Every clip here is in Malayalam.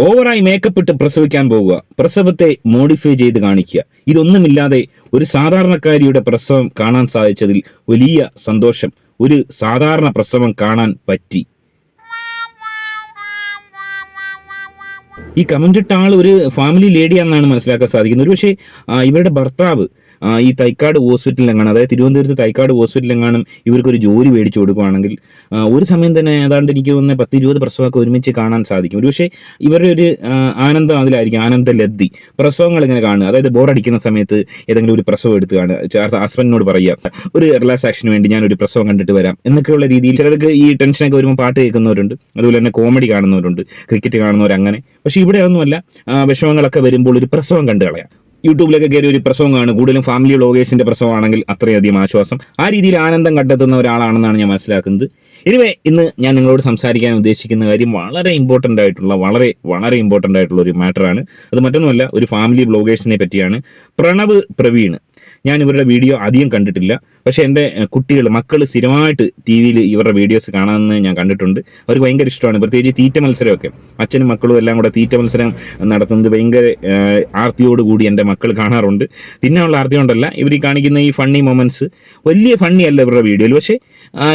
ഓവറായി മേക്കപ്പ് ഇട്ട് പ്രസവിക്കാൻ പോവുക. പ്രസവത്തെ മോഡിഫൈ ചെയ്ത് കാണിക്കുക. ഇതൊന്നുമില്ലാതെ ഒരു സാധാരണക്കാരിയുടെ പ്രസവം കാണാൻ സാധിച്ചതിൽ വലിയ സന്തോഷം. ഒരു സാധാരണ പ്രസവം കാണാൻ പറ്റി. ഈ കമന്റ് ഇട്ട ആൾ ഒരു ഫാമിലി ലേഡി എന്നാണ് മനസ്സിലാക്കാൻ സാധിക്കുന്നത്. ഒരു പക്ഷേ ഇവരുടെ ഭർത്താവ് ഈ തൈക്കാട് ഹോസ്പിറ്റലിലെങ്ങാനും അതായത് തിരുവനന്തപുരത്ത് തൈക്കാട് ഹോസ്പിറ്റലിലെങ്ങാനും ഇവർക്കൊരു ജോലി മേടിച്ചു കൊടുക്കുകയാണെങ്കിൽ ഒരു സമയം തന്നെ ഏതാണ്ട് എനിക്ക് തോന്നുന്ന പത്ത് ഇരുപത് പ്രസവമൊക്കെ ഒരുമിച്ച് കാണാൻ സാധിക്കും. ഒരു പക്ഷേ ഇവരുടെ ഒരു ആനന്ദം അതിലായിരിക്കും ആനന്ദ ലബ്ധി. പ്രസവങ്ങൾ ഇങ്ങനെ കാണുക. അതായത് ബോറടിക്കുന്ന സമയത്ത് ഏതെങ്കിലും ഒരു പ്രസവം എടുത്ത് കാണുക. ഹസ്ബൻഡിനോട് പറയുക ഒരു റിലാക്സാക്ഷന് വേണ്ടി ഞാൻ ഒരു പ്രസവം കണ്ടിട്ട് വരാം. എന്നൊക്കെയുള്ള രീതിയിൽ ചിലർക്ക് ഈ ടെൻഷനൊക്കെ വരുമ്പോൾ പാട്ട് കേൾക്കുന്നവരുണ്ട്. അതുപോലെ തന്നെ കോമഡി കാണുന്നവരുണ്ട്. ക്രിക്കറ്റ് കാണുന്നവർ അങ്ങനെ പക്ഷെ ഇവിടെ ഒന്നുമല്ല. വിഷമങ്ങളൊക്കെ വരുമ്പോൾ ഒരു പ്രസവം കണ്ടു കളയാം. യൂട്യൂബിലൊക്കെ കയറി ഒരു പ്രസവമാണ് കൂടുതലും ഫാമിലി വ്ളോഗേഴ്സിന്റെ പ്രസവമാണെങ്കിൽ അത്രയധികം ആശ്വാസം. ആ രീതിയിൽ ആനന്ദം കണ്ടെത്തുന്ന ഒരാളാണെന്നാണ് ഞാൻ മനസ്സിലാക്കുന്നത്. ഇനിവേ ഇന്ന് ഞാൻ നിങ്ങളോട് സംസാരിക്കാൻ ഉദ്ദേശിക്കുന്ന കാര്യം വളരെ ഇമ്പോർട്ടന്റ് ആയിട്ടുള്ള വളരെ വളരെ ഇമ്പോർട്ടന്റ് ആയിട്ടുള്ള ഒരു മാറ്ററാണ് അത് മറ്റൊന്നുമല്ല ഒരു ഫാമിലി ബ്ലോഗേഴ്സിനെ പറ്റിയാണ്. പ്രണവ് പ്രവീൺ. ഞാൻ ഇവരുടെ വീഡിയോ അധികം കണ്ടിട്ടില്ല. പക്ഷേ എന്റെ കുട്ടികൾ മക്കൾ സ്ഥിരമായിട്ട് ടി വിയിൽ ഇവരുടെ വീഡിയോസ് കാണാമെന്ന് ഞാൻ കണ്ടിട്ടുണ്ട്. അവർക്ക് ഭയങ്കര ഇഷ്ടമാണ്. പ്രത്യേകിച്ച് തീറ്റ മത്സരമൊക്കെ. അച്ഛനും മക്കളും എല്ലാം കൂടെ തീറ്റ മത്സരം നടത്തുന്നത് ഭയങ്കര ആർത്തിയോടുകൂടി ആർത്തിയോട് കൂടി എന്റെ മക്കൾ കാണാറുണ്ട്. തിന്നാനുള്ള ആർത്തി കൊണ്ടല്ല ഇവർ കാണിക്കുന്ന ഈ ഫണ്ണി മൊമെന്റ്സ് വലിയ ഫണ്ണി അല്ല ഇവരുടെ വീഡിയോയിൽ. പക്ഷേ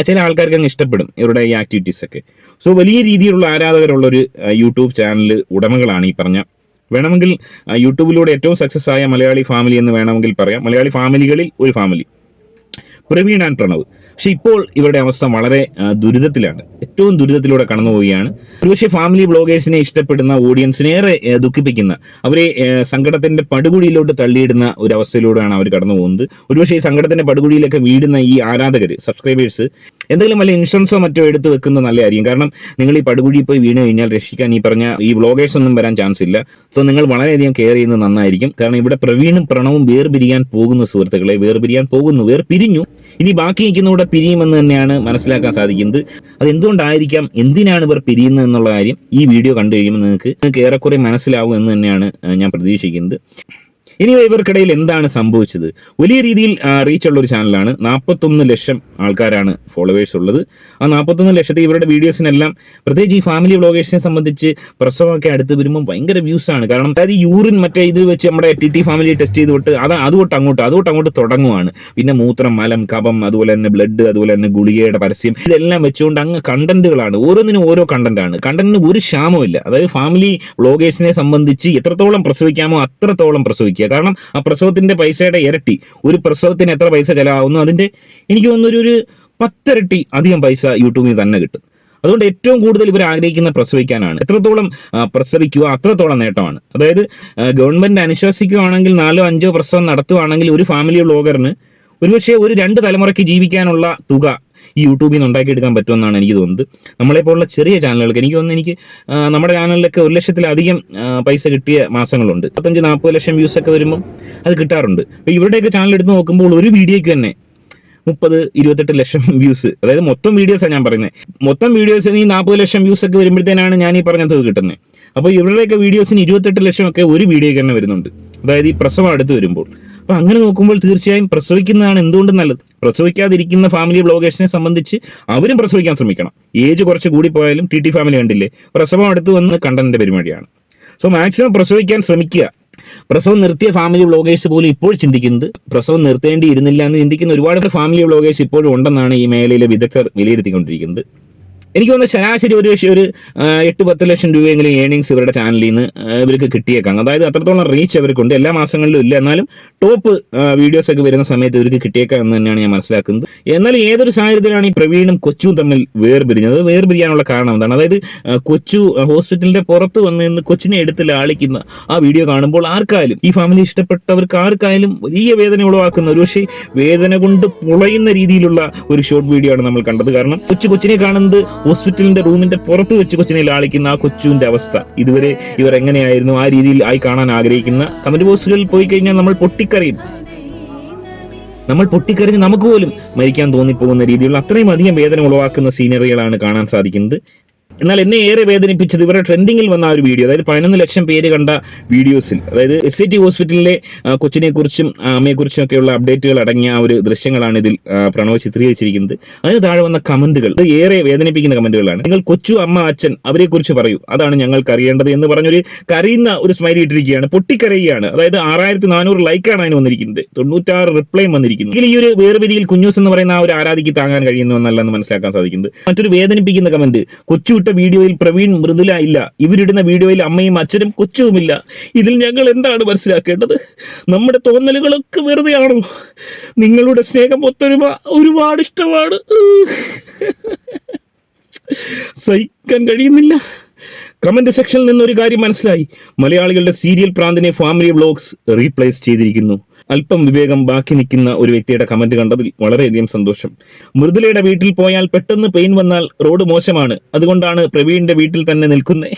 ചില ആൾക്കാർക്ക് അങ്ങ് ഇഷ്ടപ്പെടും ഇവരുടെ ഈ ആക്ടിവിറ്റീസൊക്കെ സോ വലിയ രീതിയിലുള്ള ആരാധകരുള്ളൊരു യൂട്യൂബ് ചാനൽ ഉടമകളാണ് ഈ പറഞ്ഞ വേണമെങ്കിൽ യൂട്യൂബിലൂടെ ഏറ്റവും സക്സസ് ആയ മലയാളി ഫാമിലി എന്ന് വേണമെങ്കിൽ പറയാം. മലയാളി ഫാമിലികളിൽ ഒരു ഫാമിലി പ്രവീൺ ആൻഡ് പ്രണവ്. പക്ഷെ ഇപ്പോൾ ഇവരുടെ അവസ്ഥ വളരെ ദുരിതത്തിലാണ്. ഏറ്റവും ദുരിതത്തിലൂടെ കടന്നു പോവുകയാണ്. ഒരുപക്ഷെ ഫാമിലി ബ്ലോഗേഴ്സിനെ ഇഷ്ടപ്പെടുന്ന ഓഡിയൻസിനേറെ ദുഃഖിപ്പിക്കുന്ന അവരെ സങ്കടത്തിന്റെ പടുകുഴിയിലോട്ട് തള്ളിയിടുന്ന ഒരു അവസ്ഥയിലൂടെയാണ് അവർ കടന്നു പോകുന്നത്. ഒരുപക്ഷെ ഈ സങ്കടത്തിന്റെ പടുകുഴിയിലൊക്കെ വീടുന്ന ഈ ആരാധകർ സബ്സ്ക്രൈബേഴ്സ് എന്തെങ്കിലും വല്ല ഇൻഷുറൻസോ മറ്റോ എടുത്ത് വെക്കുന്നത് നല്ലതായിരിക്കും. കാരണം നിങ്ങൾ ഈ പടുകുഴി പോയി വീണ് കഴിഞ്ഞാൽ രക്ഷിക്കാൻ ഈ പറഞ്ഞ ഈ വ്ളോഗേഴ്സ് ഒന്നും വരാൻ ചാൻസ് ഇല്ല. സോ നിങ്ങൾ വളരെയധികം കെയർ ചെയ്യുന്നത് നന്നായിരിക്കും. കാരണം ഇവിടെ പ്രവീണും പ്രണവും വേർപിരിയാൻ പോകുന്ന സുഹൃത്തുക്കളെ വേർപിരിയാൻ പോകുന്നു വേർ പിരിഞ്ഞു ഇനി ബാക്കി നിൽക്കുന്നവിടെ പിരിയുമെന്ന് തന്നെയാണ് മനസ്സിലാക്കാൻ സാധിക്കുന്നത്. അത് എന്തുകൊണ്ടായിരിക്കാം? എന്തിനാണ് ഇവർ പിരിയുന്നത് എന്നുള്ള കാര്യം ഈ വീഡിയോ കണ്ടു കഴിയുമ്പോൾ നിങ്ങൾക്ക് നിങ്ങൾക്ക് ഏറെക്കുറെ മനസ്സിലാവും എന്ന് തന്നെയാണ് ഞാൻ പ്രതീക്ഷിക്കുന്നത്. ഇനി ഇവർക്കിടയിൽ എന്താണ് സംഭവിച്ചത്? വലിയ രീതിയിൽ റീച്ചുള്ള ഒരു ചാനലാണ് നാൽപ്പത്തൊന്ന് ലക്ഷം ആൾക്കാരാണ് ഫോളോവേഴ്സ് ഉള്ളത്. ആ നാൽപ്പത്തൊന്ന് ലക്ഷത്തിൽ ഇവരുടെ വീഡിയോസിനെല്ലാം പ്രത്യേകിച്ച് ഈ ഫാമിലി വ്ളോഗേഴ്സിനെ സംബന്ധിച്ച് പ്രസവമൊക്കെ അടുത്ത് വരുമ്പോൾ ഭയങ്കര വ്യൂസ് ആണ്. കാരണം അതായത് യൂറിൻ മറ്റേ ഇത് വെച്ച് നമ്മുടെ ടി ടി ഫാമിലി ടെസ്റ്റ് ചെയ്ത് വിട്ട് അത് അതുകൊണ്ട് അങ്ങോട്ട് അതുകൊണ്ട് അങ്ങോട്ട് തുടങ്ങുവാണ്. പിന്നെ മൂത്രം മലം കപം അതുപോലെ തന്നെ ബ്ലഡ് അതുപോലെ തന്നെ ഗുളികയുടെ പരസ്യം ഇതെല്ലാം വെച്ചുകൊണ്ട് അങ്ങ് കണ്ടന്റുകളാണ് ഓരോന്നിനും ഓരോ കണ്ടന്റാണ് കണ്ടന്റിന് ഒരു ക്ഷാമമില്ല അതായത് ഫാമിലി വ്ളോഗേഴ്സിനെ സംബന്ധിച്ച് എത്രത്തോളം പ്രസവിക്കാമോ അത്രത്തോളം പ്രസവിക്കുക. കാരണം ആ പ്രസവത്തിന്റെ പൈസയുടെ ഇരട്ടി. ഒരു പ്രസവത്തിന് എത്ര പൈസ ചിലവാകുന്നു? അതിന്റെ എനിക്ക് തോന്നുന്നു ഒരു- പത്തിരട്ടി അധികം പൈസ യൂട്യൂബിൽ തന്നെ കിട്ടും. അതുകൊണ്ട് ഏറ്റവും കൂടുതൽ ഇവർ ആഗ്രഹിക്കുന്ന പ്രസവിക്കാനാണ്. എത്രത്തോളം പ്രസവിക്കുക അത്രത്തോളം നേട്ടമാണ്. അതായത് ഗവൺമെന്റ് അനുശാസിക്കുകയാണെങ്കിൽ നാലോ അഞ്ചോ പ്രസവം നടത്തുകയാണെങ്കിൽ ഒരു ഫാമിലി വ്ളോഗറിന് ഒരുപക്ഷെ ഒരു രണ്ട് തലമുറയ്ക്ക് ജീവിക്കാനുള്ള തുക ഈ യൂട്യൂബിൽ നിന്ന് ഉണ്ടാക്കിയെടുക്കാൻ പറ്റുമെന്നാണ് എനിക്ക് തോന്നുന്നത്. നമ്മളെ പോലുള്ള ചെറിയ ചാനലുകൾക്ക് എനിക്ക് തോന്നുന്നു എനിക്ക് നമ്മുടെ ചാനലിലൊക്കെ ഒരു ലക്ഷത്തിലധികം പൈസ കിട്ടിയ മാസങ്ങളുണ്ട്. പത്തഞ്ച് നാൽപ്പത് ലക്ഷം വ്യൂസ് ഒക്കെ വരുമ്പോൾ അത് കിട്ടാറുണ്ട്. അപ്പോൾ ഇവരുടെയൊക്കെ ചാനൽ എടുത്ത് നോക്കുമ്പോൾ ഒരു വീഡിയോയ്ക്ക് തന്നെ മുപ്പത് ഇരുപത്തെട്ട് ലക്ഷം വ്യൂസ് അതായത് മൊത്തം വീഡിയോസാണ് ഞാൻ പറയുന്നത് മൊത്തം വീഡിയോസിന് ഈ നാൽപ്പത് ലക്ഷം വ്യൂസ് ഒക്കെ വരുമ്പോഴത്തേനാണ് ഞാൻ ഈ പറഞ്ഞത് കിട്ടുന്നത് അപ്പോൾ ഇവരുടെയൊക്കെ വീഡിയോസിന് ഇരുപത്തെട്ട് ലക്ഷം ഒക്കെ ഒരു വീഡിയോയ്ക്ക് തന്നെ വരുന്നുണ്ട്. അതായത് ഈ പ്രസവം അടുത്ത് വരുമ്പോൾ. അങ്ങനെ നോക്കുമ്പോൾ തീർച്ചയായും പ്രസവിക്കുന്നതാണ് എന്തുകൊണ്ടും നല്ലത്? പ്രസവിക്കാതിരിക്കുന്ന ഫാമിലി ബ്ലോഗേഴ്സിനെ സംബന്ധിച്ച് അവരും പ്രസവിക്കാൻ ശ്രമിക്കണം. ഏജ് കുറച്ച് കൂടി പോയാലും ടി ടി ഫാമിലി കണ്ടില്ലേ? പ്രസവം അടുത്ത് വന്ന് കണ്ടന്റിന്റെ പരിപാടിയാണ്. സോ മാക്സിമം പ്രസവിക്കാൻ ശ്രമിക്കുക. പ്രസവം നിർത്തിയ ഫാമിലി ബ്ലോഗേഴ്സ് പോലും ഇപ്പോൾ ചിന്തിക്കുന്നത് പ്രസവം നിർത്തേണ്ടിയിരുന്നില്ല എന്ന് ചിന്തിക്കുന്ന ഒരുപാട് ഫാമിലി ബ്ലോഗേഴ്സ് ഇപ്പോഴും ഉണ്ടെന്നാണ് ഈ മേഖലയിലെ വിദഗ്ധർ വിലയിരുത്തിക്കൊണ്ടിരിക്കുന്നത്. എനിക്ക് തോന്നുന്നു ശരാശരി ഒരു ഒരു എട്ട് പത്ത് ലക്ഷം രൂപയെങ്കിലും ഏണിങ്സ് ഇവരുടെ ചാനലിൽ നിന്ന് ഇവർക്ക് കിട്ടിയേക്കാം. അതായത് അത്രത്തോളം റീച്ച് അവർക്കുണ്ട് എല്ലാ മാസങ്ങളിലും ഇല്ല. എന്നാലും ടോപ്പ് വീഡിയോസ് ഒക്കെ വരുന്ന സമയത്ത് ഇവർക്ക് കിട്ടിയേക്കാം എന്ന് തന്നെയാണ് ഞാൻ മനസ്സിലാക്കുന്നത്. എന്നാൽ ഏതൊരു സാഹചര്യത്തിലാണ് ഈ പ്രവീണും കൊച്ചും തമ്മിൽ വേർപിരിഞ്ഞത്? വേർപിരിയാനുള്ള കാരണം എന്താണ്? അതായത് കൊച്ചു ഹോസ്പിറ്റലിന്റെ പുറത്ത് വന്ന് നിന്ന് കൊച്ചിനെ എടുത്ത് ലാളിക്കുന്ന ആ വീഡിയോ കാണുമ്പോൾ ആർക്കായാലും ഈ ഫാമിലി ഇഷ്ടപ്പെട്ടവർക്ക് ആർക്കായാലും വലിയ വേദന ഉളവാക്കുന്ന ഒരു പക്ഷേ വേദന കൊണ്ട് പുളയുന്ന രീതിയിലുള്ള ഒരു ഷോർട്ട് വീഡിയോ ആണ് നമ്മൾ കണ്ടത്. കാരണം കൊച്ചു കൊച്ചിനെ കാണുന്നത് ഹോസ്പിറ്റലിന്റെ റൂമിന്റെ പുറത്ത് വെച്ച് കൊച്ചിനെ ലാളിക്കുന്ന ആ കൊച്ചുവിന്റെ അവസ്ഥ. ഇതുവരെ ഇവർ എങ്ങനെയായിരുന്നു ആ രീതിയിൽ ആയി കാണാൻ ആഗ്രഹിക്കുന്ന കമന്റ് ബോക്സുകളിൽ പോയി കഴിഞ്ഞാൽ നമ്മൾ പൊട്ടിക്കറിയും നമ്മൾ പൊട്ടിക്കറിഞ്ഞ് നമുക്ക് പോലും മരിക്കാൻ തോന്നിപ്പോകുന്ന രീതിയിലുള്ള അത്രയും അധികം വേദന ഉളവാക്കുന്ന സീനറികളാണ് കാണാൻ സാധിക്കുന്നത്. എന്നാൽ എന്നെ ഏറെ വേദനിപ്പിച്ചത് ഇവരുടെ ട്രെൻഡിങ്ങിൽ വന്ന ഒരു വീഡിയോ അതായത് പതിനൊന്ന് ലക്ഷം പേര് കണ്ട വീഡിയോസിൽ അതായത് എസ് ഐ ടി ഹോസ്പിറ്റലിലെ കൊച്ചിനെക്കുറിച്ചും കൊച്ചിനെ കുറിച്ചും അമ്മയെക്കുറിച്ചും ഒക്കെയുള്ള അപ്ഡേറ്റുകൾ അടങ്ങിയ ഒരു ദൃശ്യങ്ങളാണ് ഇതിൽ പ്രണവ് ചിത്രീകരിച്ചിരിക്കുന്നത്. അതിന് താഴെ വന്ന കമന്റുകൾ അത് ഏറെ വേദനിപ്പിക്കുന്ന കമന്റുകളാണ്. നിങ്ങൾ കൊച്ചു അമ്മ അച്ഛൻ അവരെക്കുറിച്ച് പറയൂ. അതാണ് ഞങ്ങൾക്ക് അറിയേണ്ടത് എന്ന് പറഞ്ഞൊരു കരയുന്ന ഒരു സ്മൈലി ഇട്ടിരിക്കുകയാണ് പൊട്ടിക്കരയുകയാണ്. അതായത് ആറായിരത്തി നാനൂറ് ലൈക്കാണ് അതിന് വന്നിരിക്കുന്നത്. തൊണ്ണൂറ്റാറ് റിപ്ലൈയും വന്നിരിക്കുന്നു. ഇതിൽ ഈ ഒരു വേർപിരിയിൽ കുഞ്ഞൂസ് എന്ന് പറയുന്ന ആ ഒരു ആരാധിക്ക് താങ്ങാൻ കഴിയുന്നു എന്നല്ല എന്ന് മനസ്സിലാക്കാൻ സാധിക്കുന്നത്. മറ്റൊരു വേദനിപ്പിക്കുന്ന കമന്റ് കൊച്ചുവിട്ട വീഡിയോയിൽ പ്രവീൺ മൃദുല ഇല്ല. ഇവരിടുന്ന വീഡിയോയിൽ അമ്മയും അച്ഛനും കൊച്ചുമില്ല ഇതിൽ ഞങ്ങൾ എന്താണ് മനസ്സിലാക്കേണ്ടത്? നമ്മുടെ തോന്നലുകളൊക്കെ വെറുതെയാണോ? നിങ്ങളുടെ സ്നേഹം ഒത്തൊരുമ ഒരുപാട് ഇഷ്ടമാണ്. സഹിക്കാൻ കഴിയുന്നില്ല. കമന്റ് സെക്ഷനിൽ നിന്നൊരു കാര്യം മനസ്സിലായി. മലയാളികളുടെ സീരിയൽ പ്രാന്തിനെ ഫാമിലി ബ്ലോഗ്സ് റീപ്ലേസ് ചെയ്തിരിക്കുന്നു. അല്പം വിവേകം ബാക്കി നിൽക്കുന്ന ഒരു വ്യക്തിയുടെ കമന്റ് കണ്ടതിൽ വളരെയധികം സന്തോഷം. മൃദുലയുടെ വീട്ടിൽ പോയാൽ പെട്ടെന്ന് പെയിൻ വന്നാൽ റോഡ് മോശമാണ്. അതുകൊണ്ടാണ് പ്രവീണിന്റെ വീട്ടിൽ തന്നെ നിൽക്കുന്നത്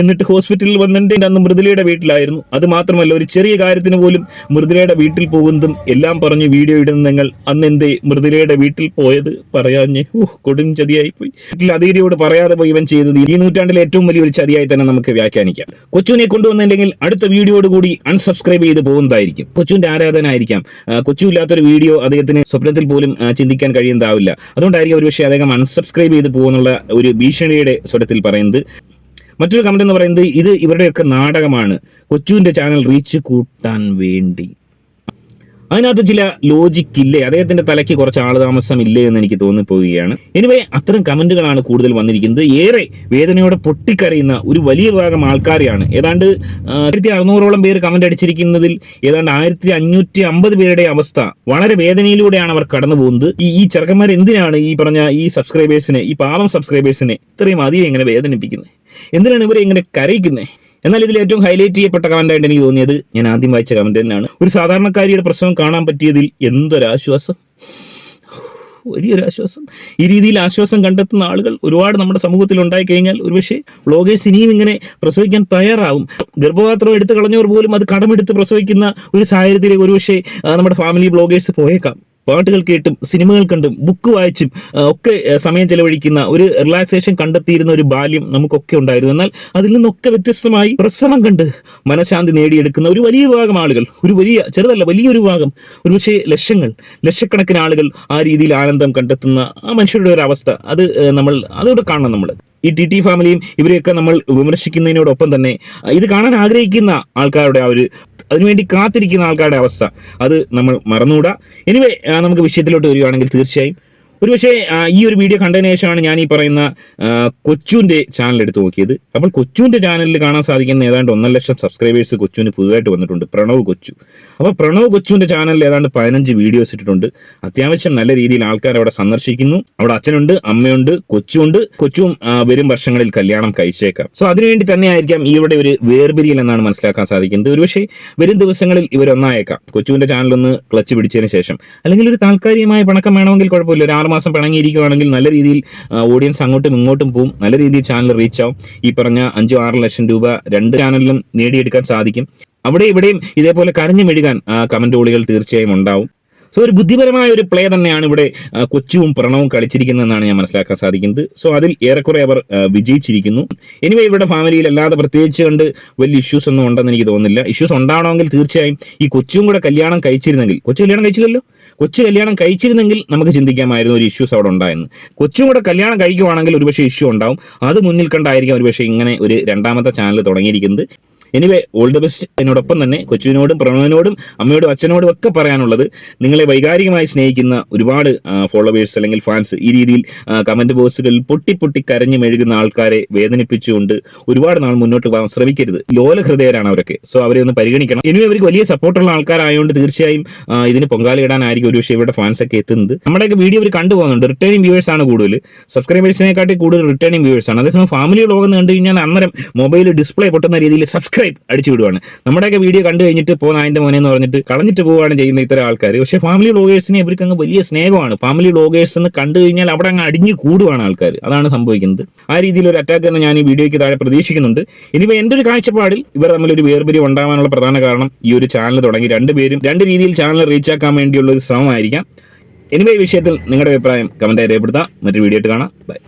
എന്നിട്ട് ഹോസ്പിറ്റലിൽ വന്നെന്റെ അന്ന് മൃദുലയുടെ വീട്ടിലായിരുന്നു. അത് മാത്രമല്ല ഒരു ചെറിയ കാര്യത്തിന് പോലും മൃദുലയുടെ വീട്ടിൽ പോകുന്നതും എല്ലാം പറഞ്ഞ് വീഡിയോ ഇടുന്ന നിങ്ങൾ അന്ന് എന്തേ മൃദുലയുടെ വീട്ടിൽ പോയത്? പറയാഞ്ഞ് ഓഹ് കൊടും ചതിയായി പോയി. അധീരയോട് പറയാതെ പോയി ഇവൻ ചെയ്തത് ഈ നൂറ്റാണ്ടിലെ ഏറ്റവും വലിയൊരു ചതിയായി തന്നെ നമുക്ക് വ്യാഖ്യാനിക്കാം. കൊച്ചുവിനെ കൊണ്ടുവന്നില്ലെങ്കിൽ അടുത്ത വീഡിയോയോട് കൂടി അൺസബ്സ്ക്രൈബ് ചെയ്ത് പോകുന്നതായിരിക്കും. കൊച്ചുവിന്റെ ആരാധനായിരിക്കാം. കൊച്ചുമില്ലാത്തൊരു വീഡിയോ അദ്ദേഹത്തിന് സ്വപ്നത്തിൽ പോലും ചിന്തിക്കാൻ കഴിയുന്നതാവില്ല. അതുകൊണ്ടായിരിക്കും ഒരുപക്ഷെ അദ്ദേഹം അൺസബ്സ്ക്രൈബ് ചെയ്ത് പോകുന്നുള്ള ഒരു ഭീഷണിയുടെ സ്വരത്തിൽ പറയുന്നത്. മറ്റൊരു കമന്റ് എന്ന് പറയുന്നത് ഇത് ഇവരുടെയൊക്കെ നാടകമാണ്. കൊച്ചുവിന്റെ ചാനൽ റീച്ച് കൂട്ടാൻ വേണ്ടി. അതിനകത്ത് ചില ലോജിക് ഇല്ലേ? അദ്ദേഹത്തിന്റെ തലയ്ക്ക് കുറച്ച് ആളുതാമസം ഇല്ലേ എന്ന് എനിക്ക് തോന്നിപ്പോവുകയാണ്. എനിവേ അത്തരം കമന്റുകളാണ് കൂടുതൽ വന്നിരിക്കുന്നത്. ഏറെ വേദനയോടെ പൊട്ടിക്കറിയുന്ന ഒരു വലിയ ഭാഗം ആൾക്കാരെയാണ്. ഏതാണ്ട് ആയിരത്തി അറുന്നൂറോളം പേര് കമന്റ് അടിച്ചിരിക്കുന്നതിൽ ഏതാണ്ട് ആയിരത്തി അഞ്ഞൂറ്റി അമ്പത് പേരുടെ അവസ്ഥ വളരെ വേദനയിലൂടെയാണ് അവർ കടന്നു പോകുന്നത്. ഈ ഈ ചെറുക്കന്മാർ എന്തിനാണ് ഈ പറഞ്ഞ ഈ സബ്സ്ക്രൈബേഴ്സിനെ ഈ പാവം സബ്സ്ക്രൈബേഴ്സിനെ ഇത്രയും അധികം എങ്ങനെ വേദനിപ്പിക്കുന്നത്? എന്തിനാണ് ഇവരെ ഇങ്ങനെ കരയിക്കുന്നത് എന്നാൽ ഇതിൽ ഏറ്റവും ഹൈലൈറ്റ് ചെയ്യപ്പെട്ട കമന്റ് ആയിട്ട് എനിക്ക് തോന്നിയത് ഞാൻ ആദ്യം വായിച്ച കമന്റ് തന്നെയാണ്. ഒരു സാധാരണക്കാരിയുടെ പ്രശ്നം കാണാൻ പറ്റിയതിൽ എന്തൊരാശ്വാസം? വലിയൊരു ആശ്വാസം ഈ രീതിയിൽ ആശ്വാസം കണ്ടെത്തുന്ന ആളുകൾ ഒരുപാട് നമ്മുടെ സമൂഹത്തിൽ ഉണ്ടായി കഴിഞ്ഞാൽ ഒരുപക്ഷെ വ്ളോഗേഴ്സ് ഇനിയും ഇങ്ങനെ പ്രസവിക്കാൻ തയ്യാറാവും. ഗർഭപാത്രം എടുത്ത് കളഞ്ഞവർ പോലും അത് കടമെടുത്ത് പ്രസവിക്കുന്ന ഒരു സാഹചര്യത്തിലേക്ക് ഒരുപക്ഷെ നമ്മുടെ ഫാമിലി ബ്ലോഗേഴ്സ് പോയേക്കാം. പാട്ടുകൾ കേട്ടും സിനിമകൾ കണ്ടും ബുക്ക് വായിച്ചും ഒക്കെ സമയം ചെലവഴിക്കുന്ന ഒരു റിലാക്സേഷൻ കണ്ടെത്തിയിരുന്ന ഒരു ബാല്യം നമുക്കൊക്കെ ഉണ്ടായിരുന്നു. എന്നാൽ അതിൽ നിന്നൊക്കെ വ്യത്യസ്തമായി പ്രസവം കണ്ട് മനഃശാന്തി നേടിയെടുക്കുന്ന ഒരു വലിയ ഭാഗം ആളുകൾ ഒരു വലിയ ചെറുതല്ല വലിയൊരു വിഭാഗം ഒരുപക്ഷെ ലക്ഷങ്ങൾ ലക്ഷക്കണക്കിന് ആളുകൾ ആ രീതിയിൽ ആനന്ദം കണ്ടെത്തുന്ന ആ മനുഷ്യരുടെ ഒരു അവസ്ഥ. അത് നമ്മൾ അതോടെ കാണണം നമ്മൾ. ഈ ടി ടി ഫാമിലിയും ഇവരെയൊക്കെ നമ്മൾ വിമർശിക്കുന്നതിനോടൊപ്പം തന്നെ ഇത് കാണാൻ ആഗ്രഹിക്കുന്ന ആൾക്കാരുടെ ആ ഒരു അതിനുവേണ്ടി കാത്തിരിക്കുന്ന ആൾക്കാരുടെ അവസ്ഥ അത് നമ്മൾ മറന്നുകൂടാ. എനിവേ നമുക്ക് വിഷയത്തിലോട്ട് വരികയാണെങ്കിൽ തീർച്ചയായും. ഒരുപക്ഷെ പക്ഷേ ഈ ഒരു വീഡിയോ കണ്ടതിന് ശേഷമാണ് ഞാൻ ഈ പറയുന്ന കൊച്ചുവിന്റെ ചാനൽ എടുത്ത് നോക്കിയത്. അപ്പോൾ കൊച്ചുവിന്റെ ചാനലിൽ കാണാൻ സാധിക്കുന്ന ഏതാണ്ട് ഒന്നര ലക്ഷം സബ്സ്ക്രൈബേഴ്സ് കൊച്ചുവിന് പുതുതായിട്ട് വന്നിട്ടുണ്ട്. പ്രണവ് കൊച്ചു. അപ്പോൾ പ്രണവ് കൊച്ചുവിന്റെ ചാനലിൽ ഏതാണ്ട് പതിനഞ്ച് വീഡിയോസ് ഇട്ടിട്ടുണ്ട്. അത്യാവശ്യം നല്ല രീതിയിൽ ആൾക്കാർ അവിടെ സന്ദർശിക്കുന്നു. അവിടെ അച്ഛനുണ്ട് അമ്മയുണ്ട് കൊച്ചുണ്ട്. കൊച്ചും വരും വർഷങ്ങളിൽ കല്യാണം കഴിച്ചേക്കാം. സോ അതിനുവേണ്ടി തന്നെയായിരിക്കാം ഇവിടെ ഒരു വേർപിരിയൽ എന്നാണ് മനസ്സിലാക്കാൻ സാധിക്കുന്നത്. ഒരുപക്ഷെ വരും ദിവസങ്ങളിൽ ഇവരൊന്നായേക്കാം കൊച്ചുവിന്റെ ചാനൽ ഒന്ന് ക്ലച്ച് പിടിച്ചതിന് ശേഷം. അല്ലെങ്കിൽ ഒരു താൽക്കാലികമായ പണക്കം വേണമെങ്കിൽ കുഴപ്പമില്ല. ഒരു ആറുമാസം പിണങ്ങിയിരിക്കുകയാണെങ്കിൽ നല്ല രീതിയിൽ ഓഡിയൻസ് അങ്ങോട്ടും ഇങ്ങോട്ടും പോവും. നല്ല രീതിയിൽ ചാനൽ റീച്ച് ആവും. ഈ പറഞ്ഞ അഞ്ചോ ആറ് ലക്ഷം രൂപ രണ്ട് ചാനലിലും നേടിയെടുക്കാൻ സാധിക്കും. അവിടെ ഇവിടെയും ഇതേപോലെ കരഞ്ഞു മെഴുകാൻ കമന്റ് ഓളികൾ തീർച്ചയായും ഉണ്ടാവും. സോ ഒരു ബുദ്ധിപരമായ ഒരു പ്ലേ തന്നെയാണ് ഇവിടെ കൊച്ചുവും പ്രണവും കളിച്ചിരിക്കുന്നതെന്നാണ് ഞാൻ മനസ്സിലാക്കാൻ സാധിക്കുന്നത്. സോ അതിൽ ഏറെക്കുറെ അവർ വിജയിച്ചിരിക്കുന്നു. എനിവേ ഇവരുടെ ഫാമിലിയിൽ അല്ലാതെ പ്രത്യേകിച്ച് കണ്ട് വലിയ ഇഷ്യൂസ് ഒന്നും ഉണ്ടെന്ന് എനിക്ക് തോന്നുന്നില്ല. ഇഷ്യൂസ് ഉണ്ടാവണമെങ്കിൽ തീർച്ചയായും ഈ കൊച്ചും കൂടെ കല്യാണം കഴിച്ചിരുന്നെങ്കിൽ കൊച്ചു കല്യാണം കഴിച്ചില്ലല്ലോ? കൊച്ചു കല്യാണം കഴിച്ചിരുന്നെങ്കിൽ നമുക്ക് ചിന്തിക്കാമായിരുന്നു ഒരു ഇഷ്യൂസ് അവിടെ ഉണ്ടായെന്ന്. കൊച്ചും കൂടെ കല്യാണം കഴിക്കുവാണെങ്കിൽ ഒരുപക്ഷെ ഇഷ്യൂ ഉണ്ടാവും. അത് മുന്നിൽ കണ്ടായിരിക്കും ഒരുപക്ഷെ ഇങ്ങനെ ഒരു രണ്ടാമത്തെ ചാനൽ തുടങ്ങിയിരിക്കുന്നത്. എനിവേ ഓൾ ദ ബെസ്റ്റ് എന്നോടൊപ്പം തന്നെ കൊച്ചുവിനോടും പ്രണവിനോടും അമ്മയോടും അച്ഛനോടും ഒക്കെ പറയാനുള്ളത് നിങ്ങളെ വൈകാരികമായി സ്നേഹിക്കുന്ന ഒരുപാട് ഫോളോവേഴ്സ് അല്ലെങ്കിൽ ഫാൻസ് ഈ രീതിയിൽ കമന്റ് ബോക്സുകളിൽ പൊട്ടി പൊട്ടി കരഞ്ഞു മെഴുകുന്ന ആൾക്കാരെ വേദനിപ്പിച്ചുകൊണ്ട് ഒരുപാട് നാൾ മുന്നോട്ട് പോകാൻ ശ്രമിക്കരുത്. ലോല ഹൃദയരാണ് അവരൊക്കെ. സോ അവരെ ഒന്ന് പരിഗണിക്കണം. ഇനി അവർക്ക് വലിയ സപ്പോർട്ടുള്ള ആൾക്കാരായതുകൊണ്ട് തീർച്ചയായും ഇതിന് പൊങ്കാലയിടാനായിരിക്കും ഒരുപക്ഷെ ഇവരുടെ ഫാൻസ് ഒക്കെ എത്തുന്നത്. നമ്മുടെയൊക്കെ വീഡിയോ അവർ കണ്ടുപോകുന്നുണ്ട് റിട്ടേണിംഗ് വ്യൂവേഴ്സ് ആണ് കൂടുതൽ. സബ്സ്ക്രൈബേഴ്സിനെക്കാട്ടി കൂടുതൽ റിട്ടേണിംഗ് വ്യൂവേഴ്സ് ആണ്. അതേസമയം ഫാമിലി ലോകം കണ്ടു കഴിഞ്ഞാൽ അന്നേരം മൊബൈൽ ഡിസ്പ്ലേ പൊട്ടുന്ന രീതിയിൽ സബ്സ്ക്രൈബ് അടിച്ചു വിടുവാണ്. നമ്മുടെയൊക്കെ വീഡിയോ കണ്ടു കഴിഞ്ഞിട്ട് പോകുന്ന അതിന്റെ മോനെ എന്ന് പറഞ്ഞിട്ട് കളഞ്ഞിട്ട് പോവുകയാണ് ചെയ്യുന്ന ഇത്തരം ആൾക്കാർ പക്ഷേ ഫാമിലി വ്ളോഗേഴ്സിനെ ഇവർക്ക് അങ്ങ് വലിയ സ്നേഹമാണ്. ഫാമിലി വ്ളോഗേഴ്സ് എന്ന് കണ്ടു കഴിഞ്ഞാൽ അവിടെ അങ്ങ് അടിഞ്ഞു കൂടുവാണ് ആൾക്കാർ അതാണ് സംഭവിക്കുന്നത്. ആ രീതിയിൽ ഒരു അറ്റാക്ക് തന്നെ ഞാൻ ഈ വീഡിയോയ്ക്ക് താഴെ പ്രതീക്ഷിക്കുന്നുണ്ട്. ഇനിയിപ്പോൾ എന്റെ ഒരു കാഴ്ചപ്പാടിൽ ഇവർ തമ്മിലൊരു വേർപിരി ഉണ്ടാവാനുള്ള പ്രധാന കാരണം ഈ ഒരു ചാനൽ തുടങ്ങി. രണ്ടുപേരും രണ്ട് രീതിയിൽ ചാനൽ റീച്ച് ആക്കാൻ വേണ്ടിയുള്ള ഒരു ശ്രമമായിരിക്കാം. എനിവേ വിഷയത്തിൽ നിങ്ങളുടെ അഭിപ്രായം കമന്റായി രേഖപ്പെടുത്താം. മറ്റൊരു വീഡിയോ ആയിട്ട് കാണാം. ബൈ